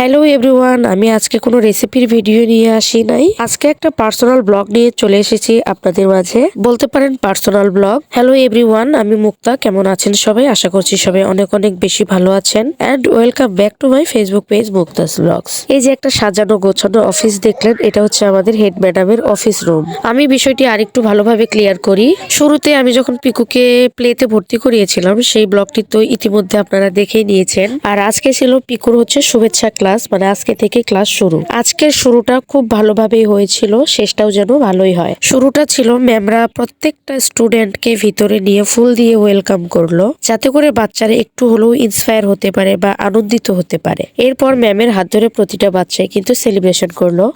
Hello everyone আমি আজকে কোনো রেসিপির ভিডিও নিয়ে আসি নাই। আজকে একটা পার্সোনাল ব্লগ নিয়ে চলে এসেছি আপনাদের মাঝে। বলতে পারেন পার্সোনাল ব্লগ হ্যালো এভরিওয়ান আমি মুক্তা, কেমন আছেন সবাই? আশা করছি সবাই অনেক অনেক বেশি ভালো আছেন। And welcome back to my Facebook page Mukta's blogs এই যে একটা সাজানো গোছানো অফিস দেখলেন, এটা হচ্ছে আমাদের হেড ম্যাডামের অফিস রুম আমি বিষয়টি আরেকটু ভালোভাবে ক্লিয়ার করি। শুরুতে আমি যখন পিকুকে প্লেতে ভর্তি করিয়েছিলাম, সেই ব্লগটি তো ইতিমধ্যে আপনারা দেখেই নিয়েছেন। আর আজকে ছিল পিকুর হচ্ছে শুভেচ্ছা ক্লাস মানে আজকে থেকে ক্লাস শুরু। আজকের শুরুটা খুব ভালোভাবেই হয়েছিল শেষটাও যেন ভালোই হয়। শুরুটা ছিল ম্যামরা প্রত্যেকটা স্টুডেন্টকে ভিতরে নিয়ে ফুল দিয়ে ওয়েলকাম করল যাতে করে বাচ্চারা একটু হলেও ইন্সপায়ার হতে পারে বা আনন্দিত হতে পারে। এরপর ম্যামের হাত ধরে প্রতিটা বাচ্চাই কিন্তু সেলিব্রেশন করল।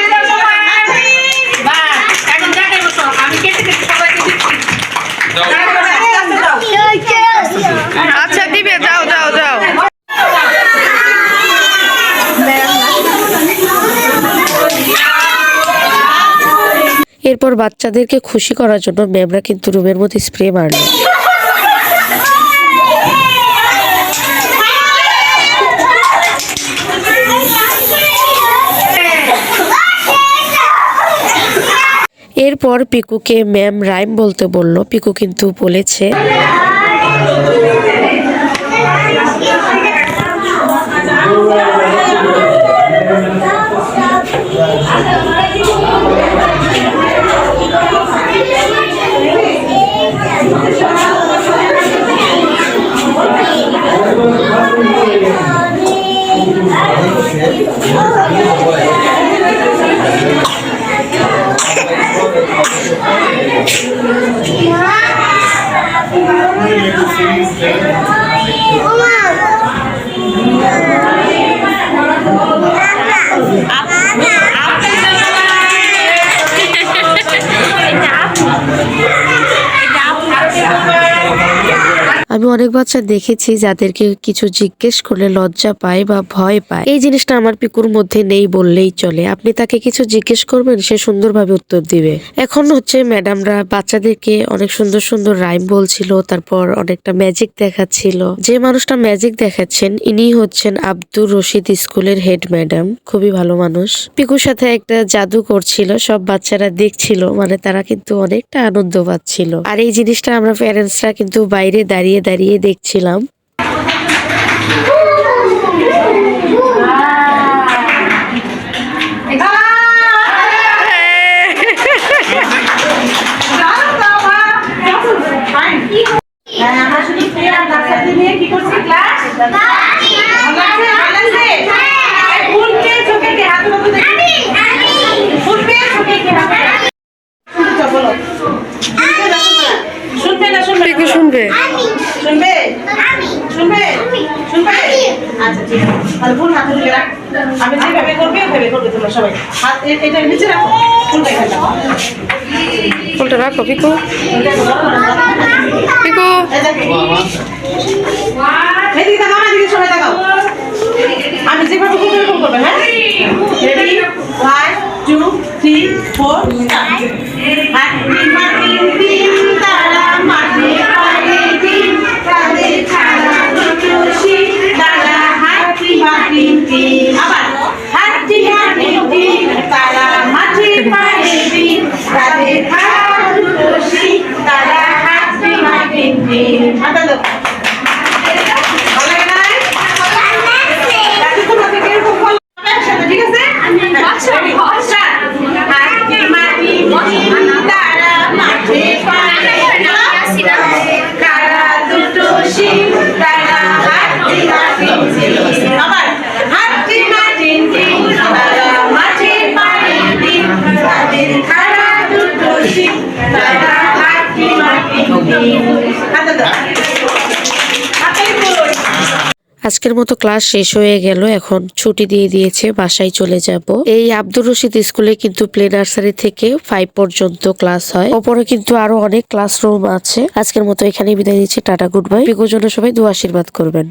এরপর বাচ্চাদেরকে খুশি করার জন্য ম্যামরা কিন্তু রুমের মধ্যে স্প্রে মারল। এরপর পিকুকে ম্যাম রাইম বলতে বলল। পিকু কিন্তু বলেছে আমি অনেক বাচ্চা দেখেছি যাদেরকে কিছু জিজ্ঞেস করলে লজ্জা পায় বা ভয় পায়। এই জিনিসটা আমার পিকুর মধ্যে নেই বললেই চলে। আপনি তাকে কিছু জিজ্ঞেস করবেন, সে সুন্দরভাবে উত্তর দিবে। এখন হচ্ছে ম্যাডামরা বাচ্চাদেরকে অনেক সুন্দর সুন্দর রাইম বলছিল, তারপর অনেকটা ম্যাজিক দেখাচ্ছিল। যে মানুষটা ম্যাজিক দেখাচ্ছেন, ইনি হচ্ছেন আব্দুর রশিদ স্কুলের হেড ম্যাডাম। খুবই ভালো মানুষ। পিকুর সাথে একটা জাদু করছিল, সব বাচ্চারা দেখছিল মানে তারা কিন্তু অনেকটা আনন্দ পাচ্ছিল। আর এই জিনিসটা আমরা প্যারেন্টসরা কিন্তু বাইরে দাঁড়িয়ে দাঁড়িয়ে দেখছিলাম। হ্যাঁ, না শুনবে? শুনবে? আচ্ছা ঠিক আছে। আর ফুল হাতে তুলে রাখ। আমি যেভাবে করবে ওইভাবে করবে তোমরা সবাই। হাত এ- এটা নিচে রাখো। ফুলটা এখানে রাখো ফুলটা রাখো পিকু। পিকু। এদিকে এদিকে সবাই আমি যেভাবে করব এরকম করবে হ্যাঁ? আবার আজকের মতো ক্লাস শেষ হয়ে গেল। এখন ছুটি দিয়ে দিয়েছে, বাসায় চলে যাব। এই আব্দুর রশিদ স্কুলে কিন্তু প্লে নার্সারি থেকে ফাইভ পর্যন্ত ক্লাস হয়। ওপরে কিন্তু আরও অনেক ক্লাসরুম আছে। আজকের মতো এখানে বিদায় দিচ্ছে টাটা, গুড বাই। বিগোজনের সবাই দু আশীর্বাদ করবেন।